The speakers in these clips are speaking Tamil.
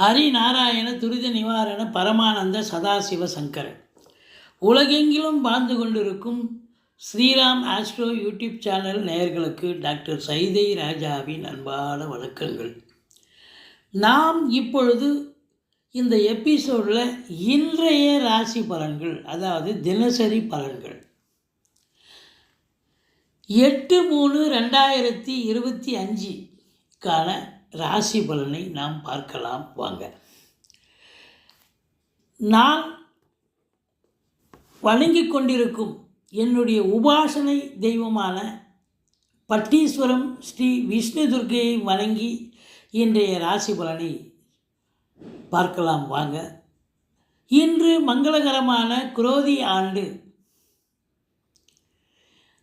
ஹரிநாராயண துரித நிவாரண பரமானந்த சதாசிவ சங்கரன். உலகெங்கிலும் வாழ்ந்து கொண்டிருக்கும் ஸ்ரீராம் ஆஸ்ட்ரோ யூடியூப் சேனல் நேயர்களுக்கு டாக்டர் சைதை ராஜாவின் அன்பான வணக்கங்கள். நாம் இப்பொழுது இந்த எபிசோடில் இன்றைய ராசி பலன்கள் அதாவது தினசரி பலன்கள். எட்டு மூணு ரெண்டாயிரத்தி இருபத்தி அஞ்சுக்கான ராசி பலனை நாம் பார்க்கலாம். வாங்க. நான் வணங்கிக் கொண்டிருக்கும் என்னுடைய உபாசனை தெய்வமான பட்டீஸ்வரம் ஸ்ரீ விஷ்ணு துர்க்கையை வணங்கி இன்றைய ராசி பலனை பார்க்கலாம். வாங்க. இன்று மங்களகரமான குரோதி ஆண்டு.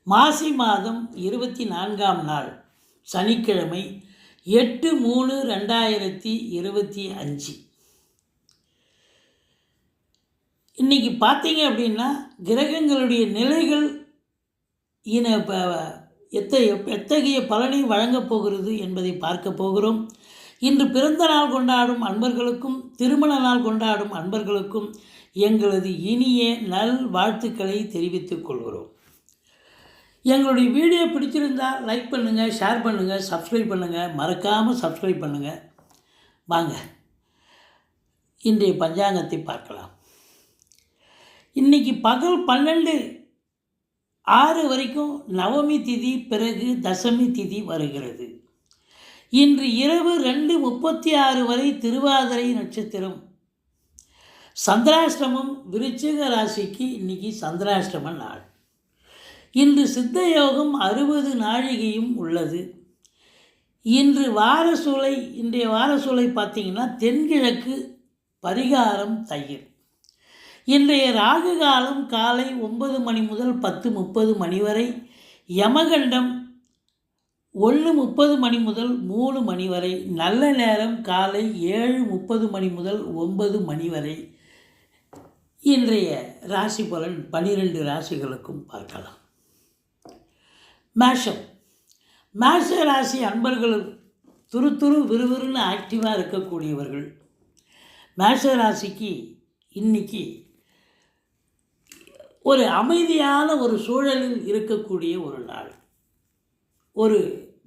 மாசி மாதம் இருபத்தி நான்காம் நாள். சனிக்கிழமை எட்டு மூணு ரெண்டாயிரத்தி இருபத்தி அஞ்சு. இன்றைக்கி பார்த்தீங்க அப்படின்னா கிரகங்களுடைய நிலைகள் இன இப்போ எத்தகைய எத்தகைய பலனை வழங்கப் போகிறது என்பதை பார்க்க போகிறோம். இன்று பிறந்த நாள் கொண்டாடும் அன்பர்களுக்கும் திருமண நாள் கொண்டாடும் அன்பர்களுக்கும் எங்களது இனிய நல் வாழ்த்துக்களை தெரிவித்துக் கொள்கிறோம். எங்களுடைய வீடியோ பிடிச்சிருந்தால் லைக் பண்ணுங்கள் ஷேர் பண்ணுங்கள் சப்ஸ்கிரைப் பண்ணுங்கள் மறக்காமல் சப்ஸ்கிரைப் பண்ணுங்கள் வாங்க. இன்றைய பஞ்சாங்கத்தை பார்க்கலாம். இன்றைக்கி பகல் பன்னெண்டு ஆறு வரைக்கும் நவமி திதி பிறகு தசமி திதி வருகிறது. இன்று இரவு ரெண்டு முப்பத்தி ஆறு வரை திருவாதிரை நட்சத்திரம். சந்திராஷ்டமம் விருச்சிக ராசிக்கு இன்றைக்கி சந்திராஷ்டம நாள். இன்று சித்த யோகம் அறுபது நாழிகையும் உள்ளது. இன்று வாரசூலை இன்றைய வாரசூலை பார்த்தீங்கன்னா தென்கிழக்கு பரிகாரம் தயிர். இன்றைய ராகு காலம் காலை ஒன்பது மணி முதல் பத்து முப்பது மணி வரை யமகண்டம் ஒன்று முப்பது மணி முதல் மூணு மணி வரை நல்ல நேரம் காலை ஏழு முப்பது மணி முதல் ஒன்பது மணி வரை. இன்றைய ராசி பலன் பனிரெண்டு ராசிகளுக்கும் பார்க்கலாம். மேஷம். மேஷ ராசி அன்பர்களும் துரு துரு விறுவிறுன்னு ஆக்டிவாக இருக்கக்கூடியவர்கள். மேஷ ராசிக்கு இன்னைக்கு ஒரு அமைதியான ஒரு சூழலில் இருக்கக்கூடிய ஒரு நாள். ஒரு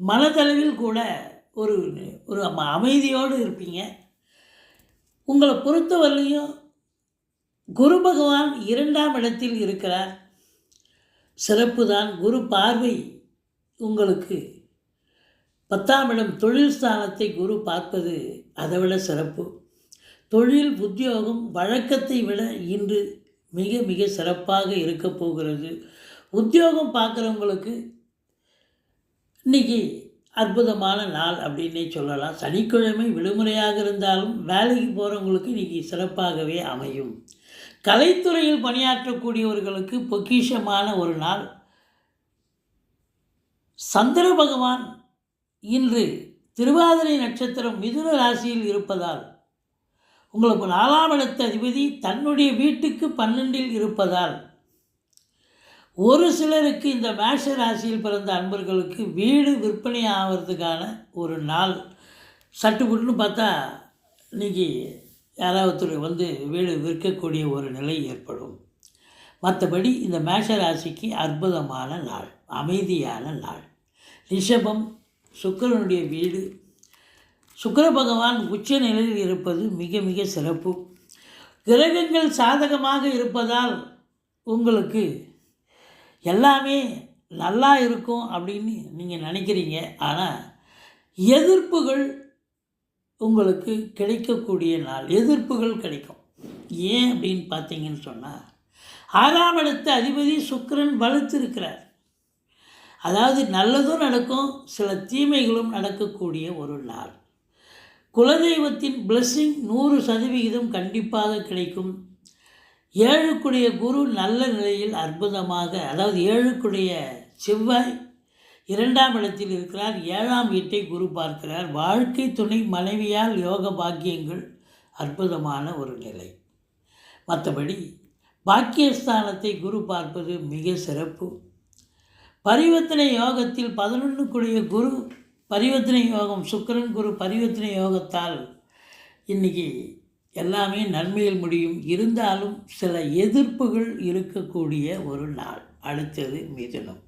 மனதளவில் கூட ஒரு ஒரு அமைதியோடு இருப்பீங்க. உங்களை பொறுத்தவரையிலையும் குரு பகவான் இரண்டாம் இடத்தில் இருக்கிறார். சிறப்பு தான் குரு பார்வை உங்களுக்கு. பத்தாம் இடம் தொழில் ஸ்தானத்தை குரு பார்ப்பது அதை விட சிறப்பு. தொழில் உத்தியோகம் வழக்கத்தை விட இன்று மிக மிக சிறப்பாக இருக்க போகிறது. உத்தியோகம் பார்க்குறவங்களுக்கு இன்றைக்கி அற்புதமான நாள் அப்படின்னே சொல்லலாம். சனிக்கிழமை விடுமுறையாக இருந்தாலும் வேலைக்கு போகிறவங்களுக்கு இன்றைக்கி சிறப்பாகவே அமையும். கலைத்துறையில் பணியாற்றக்கூடியவர்களுக்கு பொக்கிஷமான ஒரு நாள். சந்திர பகவான் இன்று திருவாதிரை நட்சத்திரம் மிதுன ராசியில் இருப்பதால் உங்களுக்கு நாலாம் இடத்த அதிபதி தன்னுடைய வீட்டுக்கு பன்னெண்டில் இருப்பதால் ஒரு சிலருக்கு இந்த மேஷ ராசியில் பிறந்த அன்பர்களுக்கு வீடு விற்பனை ஆகிறதுக்கான ஒரு நாள். சட்டுப்புட்டுன்னு பார்த்தா இன்னைக்கு யாராவது வந்து வீடு விற்கக்கூடிய ஒரு நிலை ஏற்படும். மற்றபடி இந்த மேஷ ராசிக்கு அற்புதமான நாள் அமைதியான நாள். ரிஷபம் சுக்கரனுடைய வீடு. சுக்கர பகவான் உச்ச நிலையில் இருப்பது மிக மிக சிறப்பு. கிரகங்கள் சாதகமாக இருப்பதால் உங்களுக்கு எல்லாமே நல்லா இருக்கும் அப்படின்னு நீங்கள் நினைக்கிறீங்க. ஆனால் எதிர்ப்புகள் உங்களுக்கு கிடைக்கக்கூடிய நாள் எதிர்ப்புகள் கிடைக்கும். ஏன் அப்படின்னு பார்த்தீங்கன்னு சொன்னால் ஆறாம் இடத்து அதிபதி சுக்கிரன் வலுத்திருக்கிறார். அதாவது நல்லதும் நடக்கும் சில தீமைகளும் நடக்கக்கூடிய ஒரு நாள். குலதெய்வத்தின் blessing நூறு சதவிகிதம் கண்டிப்பாக கிடைக்கும். ஏழுக்குடைய குரு நல்ல நிலையில் அற்புதமாக அதாவது ஏழுக்குடைய செவ்வாய் இரண்டாம் இடத்தில் இருக்கிறார் ஏழாம் வீட்டை குரு பார்க்கிறார். வாழ்க்கை துணை மனைவியால் யோக பாக்கியங்கள் அற்புதமான ஒரு நிலை. மற்றபடி பாக்கியஸ்தானத்தை குரு பார்ப்பது மிக சிறப்பு. பரிவர்த்தனை யோகத்தில் பதினொன்றுக்குரிய குரு பரிவர்த்தனை யோகம் சுக்கரன் குரு பரிவர்த்தனை யோகத்தால் இன்றைக்கி எல்லாமே நன்மையில் முடியும். இருந்தாலும் சில எதிர்ப்புகள் இருக்கக்கூடிய ஒரு நாள் அடுத்தது மிதுனம்.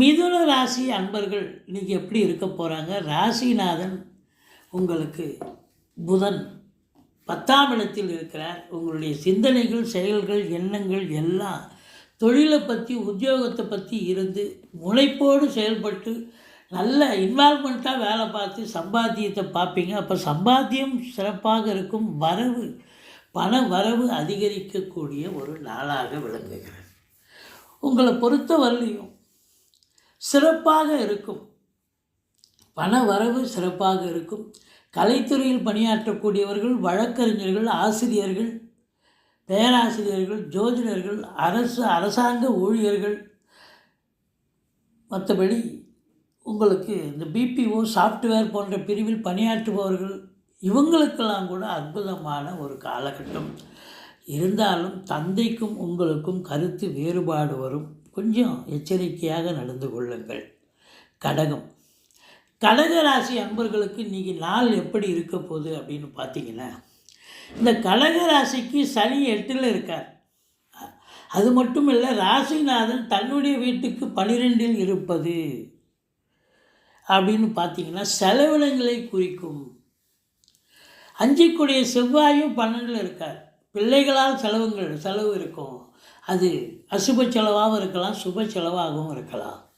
மிதுன ராசி அன்பர்கள் இன்றைக்கி எப்படி இருக்க போகிறாங்க ராசிநாதன் உங்களுக்கு புதன் பத்தாம் இடத்தில் இருக்கிறார். உங்களுடைய சிந்தனைகள் செயல்கள் எண்ணங்கள் எல்லாம் தொழிலை பற்றி உத்தியோகத்தை பற்றி இருந்து முனைப்போடு செயல்பட்டு நல்ல இன்வால்மெண்ட்டாக வேலை பார்த்து சம்பாத்தியத்தை பார்ப்பீங்க. அப்போ சம்பாத்தியம் சிறப்பாக இருக்கும். வரவு பண வரவு அதிகரிக்கக்கூடிய ஒரு நாளாக விளங்குகிறது. உங்களை பொறுத்த வரலையும் சிறப்பாக இருக்கும். பண வரவு சிறப்பாக இருக்கும். கலைத்துறையில் பணியாற்றக்கூடியவர்கள் வழக்கறிஞர்கள் ஆசிரியர்கள் பேராசிரியர்கள் ஜோதிடர்கள் அரசு அரசாங்க ஊழியர்கள் மற்றபடி உங்களுக்கு இந்த பிபிஓ சாஃப்ட்வேர் போன்ற பிரிவில் பணியாற்றுபவர்கள் இவங்களுக்கெல்லாம் கூட அற்புதமான ஒரு காலகட்டம். இருந்தாலும் தந்தைக்கும் உங்களுக்கும் கருத்து வேறுபாடு வரும். கொஞ்சம் எச்சரிக்கையாக நடந்து கொள்ளுங்கள். கடகம். கடக ராசி அன்பர்களுக்கு இன்றைக்கி நாள் எப்படி இருக்க போகுது அப்படின்னு பார்த்தீங்கன்னா இந்த கடக ராசிக்கு சனி எட்டில் இருக்கார். அது மட்டும் இல்லை ராசிநாதன் தன்னுடைய வீட்டுக்கு பனிரெண்டில் இருப்பது அப்படின்னு பார்த்தீங்கன்னா செலவினங்களை குறிக்கும். அஞ்சிக்குடைய செவ்வாயும் பன்னெண்டில் இருக்கார். பிள்ளைகளால் செலவுங்கள் செலவு இருக்கும். அது அசுப செலவாகவும் இருக்கலாம் சுப செலவாகவும் இருக்கலாம்.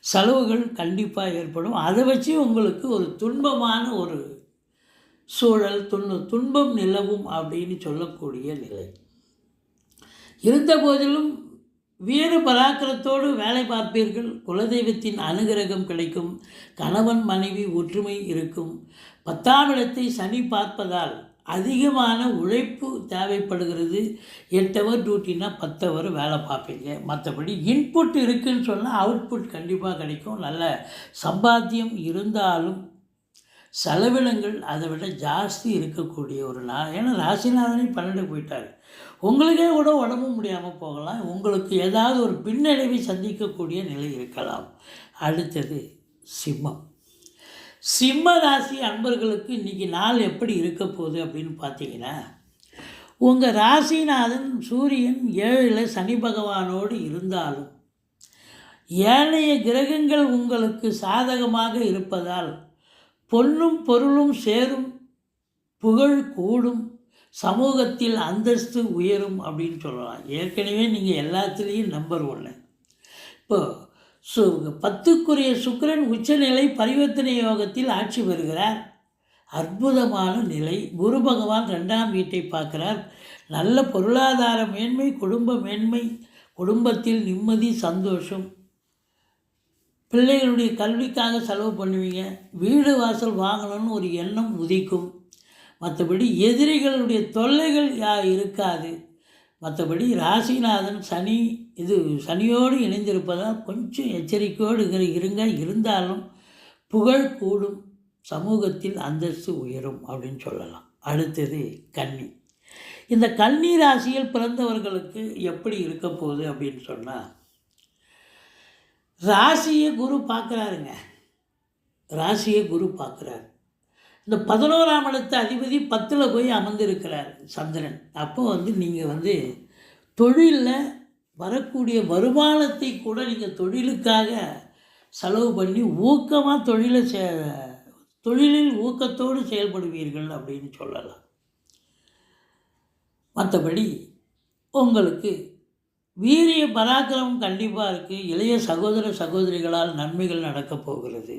செலவுகள் கண்டிப்பாக ஏற்படும். அதை வச்சு உங்களுக்கு ஒரு துன்பமான ஒரு சூழல் துன்ப துன்பம் நிலவும் அப்படின்னு சொல்லக்கூடிய நிலை. இருந்த போதிலும் வீர பராக்கிரத்தோடு வேலை பார்ப்பீர்கள். குலதெய்வத்தின் அனுகிரகம் கிடைக்கும். கணவன் மனைவி ஒற்றுமை இருக்கும். பத்தாம் இடத்தை சனி பார்ப்பதால் அதிகமான உழைப்பு தேவைப்படுகிறது. எட்டு ஹவர் டியூட்டினா பத்து ஹவர் வேலை பார்ப்பீங்க. மற்றபடி இன்புட் இருக்குதுன்னு சொன்னால் அவுட்புட் கண்டிப்பாக கிடைக்கும். நல்ல சம்பாத்தியம் இருந்தாலும் செலவினங்கள் அதை விட ஜாஸ்தி இருக்கக்கூடிய ஒரு நாள் ஏன்னா ராசிநாதனே பன்னெண்டு போயிட்டார். உங்களுக்கே கூட உடம்பு முடியாமல் போகலாம். உங்களுக்கு ஏதாவது ஒரு பின்னடைவை சந்திக்கக்கூடிய நிலை இருக்கலாம். அடுத்தது சிம்மம். சிம்ம ராசி அன்பர்களுக்கு இன்றைக்கி நாள் எப்படி இருக்க போகுது அப்படின்னு பார்த்தீங்கன்னா உங்கள் ராசிநாதன் சூரியன் ஏழில் சனி பகவானோடு இருந்தாலும் ஏனைய கிரகங்கள் உங்களுக்கு சாதகமாக இருப்பதால் பொன்னும் பொருளும் சேரும் புகழ் கூடும் சமூகத்தில் அந்தஸ்து உயரும் அப்படின்னு சொல்லலாம் ஏற்கனவே நீங்கள் எல்லாத்துலேயும் நம்பர் ஒன்று இப்போ சு பத்துக்குரிய சுக்கரன் உச்சநிலை பரிவர்த்தனை யோகத்தில் ஆட்சி பெறுகிறார். அற்புதமான நிலை. குரு பகவான் ரெண்டாம் வீட்டை பார்க்குறார். நல்ல பொருளாதார மேன்மை குடும்ப மேன்மை குடும்பத்தில் நிம்மதி சந்தோஷம். பிள்ளைகளுடைய கல்விக்காக செலவு பண்ணுவீங்க. வீடு வாசல் வாங்கணும்னு ஒரு எண்ணம் உதிக்கும். மற்றபடி எதிரிகளுடைய தொல்லைகள் யா இருக்காது. மற்றபடி ராசிநாதன் சனி இது சனியோடு இணைந்திருப்பதால் கொஞ்சம் எச்சரிக்கையோடு இருங்க. இருந்தாலும் புகழ் கூடும். சமூகத்தில் அந்தஸ்து உயரும் அப்படின்னு சொல்லலாம். அடுத்தது கன்னி. இந்த கன்னி ராசியில் பிறந்தவர்களுக்கு எப்படி இருக்க போகுது அப்படின்னு சொன்னால் ராசியை குரு பார்க்குறாருங்க. ராசியை குரு பார்க்குறாரு. இந்த பதினோராம் இடத்து அதிபதி பத்தில் போய் அமர்ந்திருக்கிறார் சந்திரன். அப்போ வந்து நீங்கள் வந்து தொழிலில் வரக்கூடிய வருமானத்தை கூட நீங்கள் தொழிலுக்காக செலவு பண்ணி ஊக்கமாக தொழிலை செ தொழிலில் ஊக்கத்தோடு செயல்படுவீர்கள் அப்படின்னு சொல்லலாம். மற்றபடி உங்களுக்கு வீரிய பராக்கிரமம் கண்டிப்பாக இருக்குது இளைய சகோதர சகோதரிகளால் நன்மைகள் நடக்கப் போகிறது.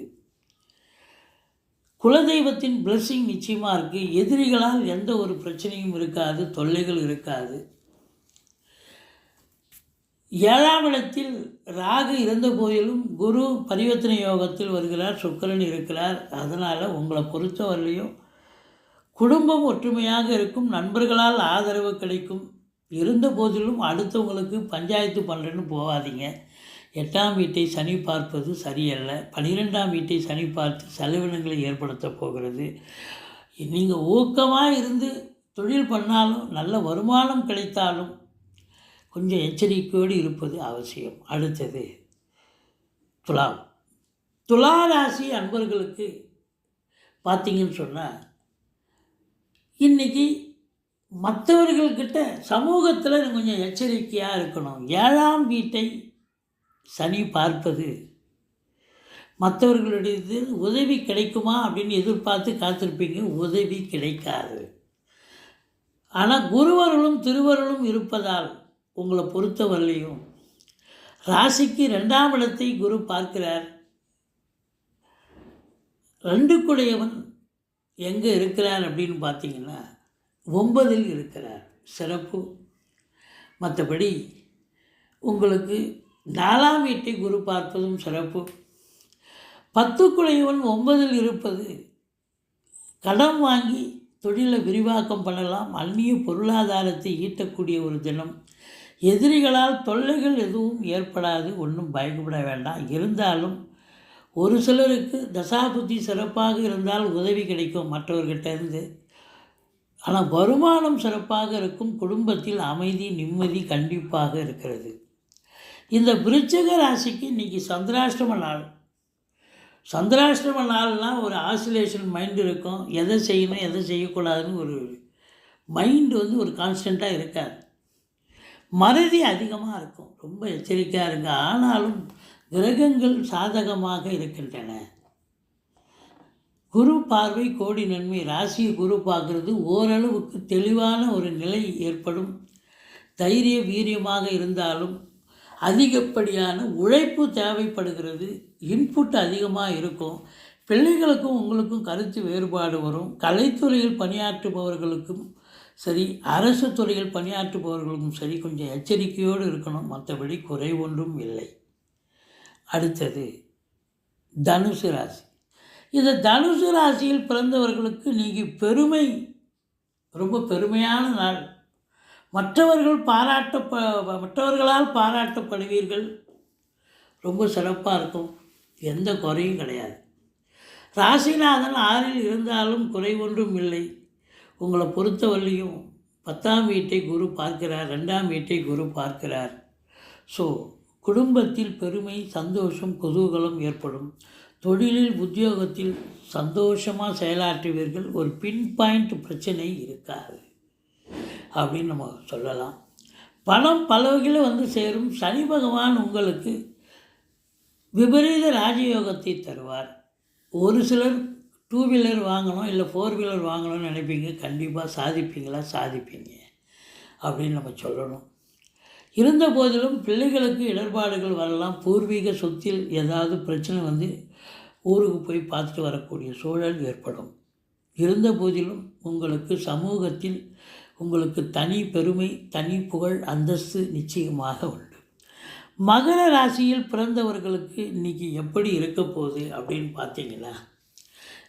குலதெய்வத்தின் blessing நிச்சயமாக இருக்குது எதிரிகளால் எந்த ஒரு பிரச்சனையும் இருக்காது. தொல்லைகள் இருக்காது. ஏழாம் இடத்தில் ராகு இருந்த போதிலும் குரு பரிவர்த்தனை யோகத்தில் வருகிறார். சுக்கரன் இருக்கிறார். அதனால் உங்களை பொறுத்தவரையிலையும் குடும்பம் ஒற்றுமையாக இருக்கும். நண்பர்களால் ஆதரவு கிடைக்கும். இருந்த போதிலும் அடுத்தவங்களுக்கு பஞ்சாயத்து பண்ணுறேன்னு போகாதீங்க. எட்டாம் வீட்டை சனி பார்ப்பது சரியல்ல. பனிரெண்டாம் வீட்டை சனி பார்த்து செலவினங்களை ஏற்படுத்த போகிறது. நீங்கள் ஊக்கமாக இருந்து தொழில் பண்ணாலும் நல்ல வருமானம் கிடைத்தாலும் கொஞ்சம் எச்சரிக்கையோடு இருப்பது அவசியம். அடுத்தது துலாம். துலா ராசி அன்பர்களுக்கு பார்த்தீங்கன்னு சொன்னால் இன்றைக்கி மற்றவர்கள்கிட்ட சமூகத்தில் கொஞ்சம் எச்சரிக்கையாக இருக்கணும். ஏழாம் வீட்டை சனி பார்ப்பது. மற்றவர்களுடைய உதவி கிடைக்குமா அப்படின்னு எதிர்பார்த்து காத்திருப்பீங்க. உதவி கிடைக்காது. ஆனால் குருவர்களும் திருவர்களும் இருப்பதால் உங்களை பொறுத்தவரையிலையும் ராசிக்கு ரெண்டாம் இடத்தை குரு பார்க்கிறார். ரெண்டுக்குடையவன் எங்கே இருக்கிறார் அப்படின்னு பார்த்தீங்கன்னா ஒன்பதில் இருக்கிறார் சிறப்பு. மற்றபடி உங்களுக்கு நாலாம் வீட்டை குரு பார்ப்பதும் சிறப்பு. பத்து ஒன்பதில் இருப்பது கடன் வாங்கி தொழிலை விரிவாக்கம் பண்ணலாம் அந்நிய பொருளாதாரத்தை ஈட்டக்கூடிய ஒரு தினம். எதிரிகளால் தொல்லைகள் எதுவும் ஏற்படாது ஒன்றும் பயப்பட வேண்டாம். இருந்தாலும் ஒரு சிலருக்கு தசாபுத்தி சிறப்பாக இருந்தால் உதவி கிடைக்கும் மற்றவர்கிட்ட இருந்து. ஆனால் வருமானம் சிறப்பாக இருக்கும் குடும்பத்தில் அமைதி நிம்மதி கண்டிப்பாக இருக்கிறது. இந்த விருச்சக ராசிக்கு இன்றைக்கி சந்திராஷ்டம நாள். சந்திராஷ்டம நாள்னால் ஒரு ஆசிலேஷன் மைண்ட் இருக்கும். எதை செய்யணும் எதை செய்யக்கூடாதுன்னு ஒரு மைண்டு வந்து ஒரு கான்ஸ்டண்ட்டாக இருக்காது. மறதி அதிகமாக இருக்கும். ரொம்ப எச்சரிக்கையாக இருங்க. ஆனாலும் கிரகங்கள் சாதகமாக இருக்கின்றன. குரு பார்வை கோடி நன்மை. ராசியை குரு பார்க்குறது ஓரளவுக்கு தெளிவான ஒரு நிலை ஏற்படும். தைரிய வீரியமாக இருந்தாலும் அதிகப்படியான உழைப்பு தேவைப்படுகிறது. இன்புட் அதிகமாக இருக்கும். பிள்ளைகளுக்கும் உங்களுக்கும் கருத்து வேறுபாடு வரும். கலைத்துறையில் பணியாற்றுபவர்களுக்கும் சரி அரசு துறையில் பணியாற்றுபவர்களுக்கும் சரி கொஞ்சம் எச்சரிக்கையோடு இருக்கணும். மற்றபடி குறை ஒன்றும் இல்லை. அடுத்தது தனுசு ராசி. இது தனுசு ராசியில் பிறந்தவர்களுக்கு நீங்கள் பெருமை. ரொம்ப பெருமையான நாள். மற்றவர்கள் பாராட்ட மற்றவர்களால் பாராட்டப்படுவீர்கள். ரொம்ப சிறப்பாக இருக்கும். எந்த குறையும் கிடையாது. ராசிநாதன் ஆறில் இருந்தாலும் குறை ஒன்றும் இல்லை. உங்களை பொறுத்தவரையும் பத்தாம் வீட்டை குரு பார்க்கிறார் ரெண்டாம் வீட்டை குரு பார்க்கிறார். ஸோ குடும்பத்தில் பெருமை சந்தோஷம் குதூகலம் ஏற்படும். தொழிலில் உத்தியோகத்தில் சந்தோஷமாக செயலாற்றுவீர்கள். ஒரு பின் பாயிண்ட் பிரச்சனை இருக்காது. அப்படின்னு நம்ம சொல்லலாம். பணம் பல வகையில் வந்து சேரும். சனி பகவான் உங்களுக்கு விபரீத ராஜயோகத்தை தருவார். ஒரு சிலர் டூ வீலர் வாங்கணும் இல்லை ஃபோர் வீலர் வாங்கணும்னு நினைப்பீங்க. கண்டிப்பாக சாதிப்பீங்களா? சாதிப்பீங்க. அப்படின்னு நம்ம சொல்லணும். இருந்த போதிலும் பிள்ளைகளுக்கு இடர்பாடுகள் வரலாம். பூர்வீக சொத்தில் ஏதாவது பிரச்சனை வந்து ஊருக்கு போய் பார்த்துட்டு வரக்கூடிய சூழல் ஏற்படும். இருந்த போதிலும் உங்களுக்கு சமூகத்தில் உங்களுக்கு தனி பெருமை தனி புகழ் அந்தஸ்து நிச்சயமாக உண்டு. மகர ராசியில் பிறந்தவர்களுக்கு இன்றைக்கி எப்படி இருக்க போகுது அப்படின்னு பார்த்தீங்கன்னா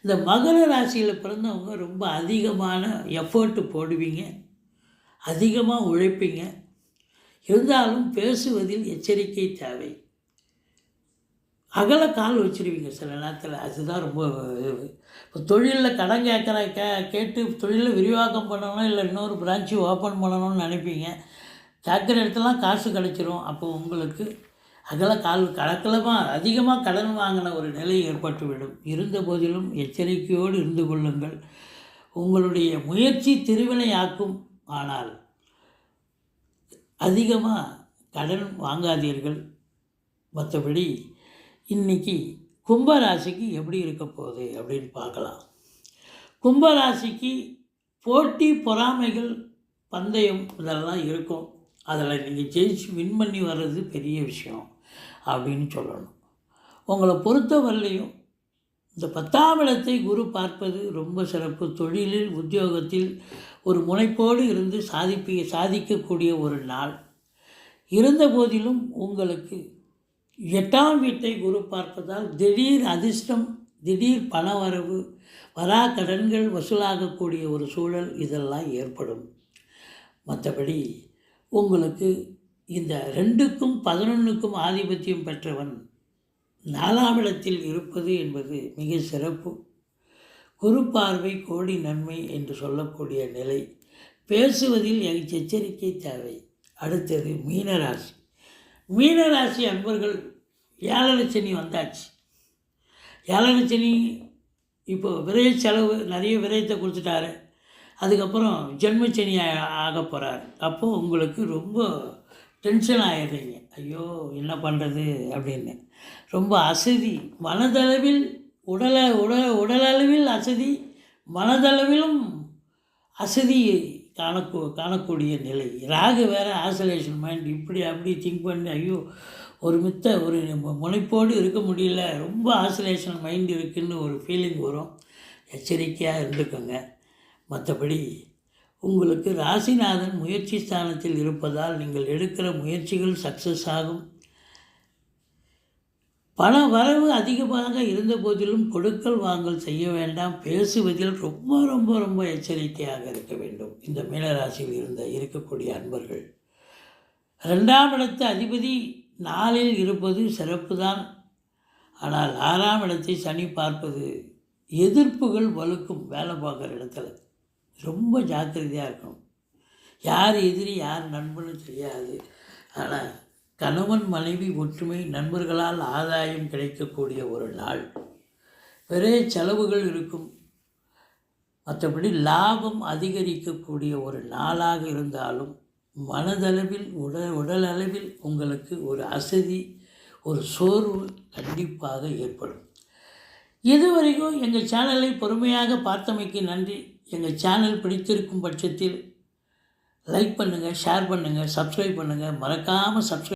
இந்த மகர ராசியில் பிறந்தவங்க ரொம்ப அதிகமான எஃபர்ட்டு போடுவீங்க அதிகமாக உழைப்பீங்க. இருந்தாலும் பேசுவதில் எச்சரிக்கை தேவை. அகல கால் வச்சுருவீங்க சில நேரத்தில். அதுதான் ரொம்ப இது. இப்போ தொழிலில் கடன் கேட்குற கே கேட்டு தொழிலில் விரிவாக்கம் பண்ணணும் இல்லை இன்னொரு பிரான்ச்சு ஓப்பன் பண்ணணும்னு நினைப்பீங்க. கேட்குற இடத்துலாம் காசு கிடைச்சிரும். அப்போ உங்களுக்கு அகல கால் கணக்கிலமாக அதிகமாக கடன் வாங்கின ஒரு நிலை ஏற்பட்டுவிடும். இருந்த போதிலும் எச்சரிக்கையோடு இருந்து கொள்ளுங்கள். உங்களுடைய முயற்சி திருவினையாக்கும். ஆனால் அதிகமாக கடன் வாங்காதீர்கள். மற்றபடி இன்றைக்கி கும்பராசிக்கு எப்படி இருக்க போகுது அப்படின்னு பார்க்கலாம். கும்பராசிக்கு போட்டி பொறாமைகள் பந்தயம் இதெல்லாம் இருக்கும். அதில் நீங்கள் ஜெயிச்சு வின் பண்ணி வர்றது பெரிய விஷயம் அப்படின்னு சொல்லணும். உங்களை பொறுத்தவரையிலையும் இந்த பத்தாம் இடத்தை குரு பார்ப்பது ரொம்ப சிறப்பு. தொழிலில் உத்தியோகத்தில் ஒரு முனைப்போடு இருந்து சாதிப்பி சாதிக்கக்கூடிய ஒரு நாள். இருந்த போதிலும் உங்களுக்கு எட்டாம் வீட்டை குரு பார்ப்பதால் திடீர் அதிர்ஷ்டம் திடீர் பணவரவு வரா கடன்கள் வசூலாகக்கூடிய ஒரு சூழல் இதெல்லாம் ஏற்படும். மற்றபடி உங்களுக்கு இந்த ரெண்டுக்கும் பதினொன்றுக்கும் ஆதிபத்தியம் பெற்றவன் நாலாம் இடத்தில் இருப்பது என்பது மிக சிறப்பு. குரு பார்வை கோடி நன்மை என்று சொல்லக்கூடிய நிலை. பேசுவதில் எச்சரிக்கை தேவை. அடுத்தது மீனராசி. மீனராசி அன்பர்கள் ஏழரை சனி வந்தாச்சு. ஏழரை சனி இப்போ விரைய செலவு நிறைய விரயத்தை கொடுத்துட்டாரு. அதுக்கப்புறம் ஜென்மச்சனி ஆக போகிறார் அப்போது உங்களுக்கு ரொம்ப டென்ஷன் ஆகிடுறீங்க ஐயோ என்ன பண்ணுறது அப்படின்னு. ரொம்ப அசதி மனதளவில் உடல உடல் உடலளவில் அசதி மனதளவிலும் அசதி காணக்கூ காணக்கூடிய நிலை. ராகு வேறு ஆசோலேஷன் மைண்ட் இப்படி அப்படி திங்க் பண்ணி ஐயோ ஒரு மித்த ஒரு முனைப்போடு இருக்க முடியல. ரொம்ப ஆசோலேஷன் மைண்ட் இருக்குதுன்னு ஒரு ஃபீலிங் வரும். எச்சரிக்கையாக இருந்துக்கோங்க. மற்றபடி உங்களுக்கு ராசிநாதன் முயற்சி ஸ்தானத்தில் இருப்பதால் நீங்கள் எடுக்கிற முயற்சிகள் சக்ஸஸ் ஆகும். பண வரவு அதிகமாக இருந்த போதிலும் கொடுக்கல் வாங்கல் செய்ய வேண்டாம் பேசுவதில் ரொம்ப ரொம்ப ரொம்ப எச்சரிக்கையாக இருக்க வேண்டும். இந்த மீனராசியில் இருந்த இருக்கக்கூடிய அன்பர்கள். ரெண்டாம் இடத்து அதிபதி நாளில் இருப்பது சிறப்பு தான் ஆனால் ஆறாம் இடத்தை சனி பார்ப்பது எதிர்ப்புகள் வலுக்கும் வேலை பார்க்குற இடத்துல. ரொம்ப ஜாக்கிரதையாக இருக்கணும். யார் எதிரி யார் நண்பன்னு தெரியாது. ஆனால் கணவன் மனைவி ஒற்றுமை நண்பர்களால் ஆதாயம் கிடைக்கக்கூடிய ஒரு நாள். பெரிய செலவுகள் இருக்கும். மற்றபடி லாபம் அதிகரிக்கக்கூடிய ஒரு நாளாக இருந்தாலும் மனதளவில் உடல் உடல் அளவில் உங்களுக்கு ஒரு அசதி ஒரு சோர்வு கண்டிப்பாக ஏற்படும். இதுவரைக்கும் எங்கள் சேனலை பொறுமையாக பார்த்தமைக்கு நன்றி. எங்கள் சேனல் பிடித்திருக்கும் பட்சத்தில் லைக் பண்ணுங்கள் ஷேர் பண்ணுங்கள் சப்ஸ்கிரைப் பண்ணுங்கள் மறக்காமல் சப்ஸ்கிரைப்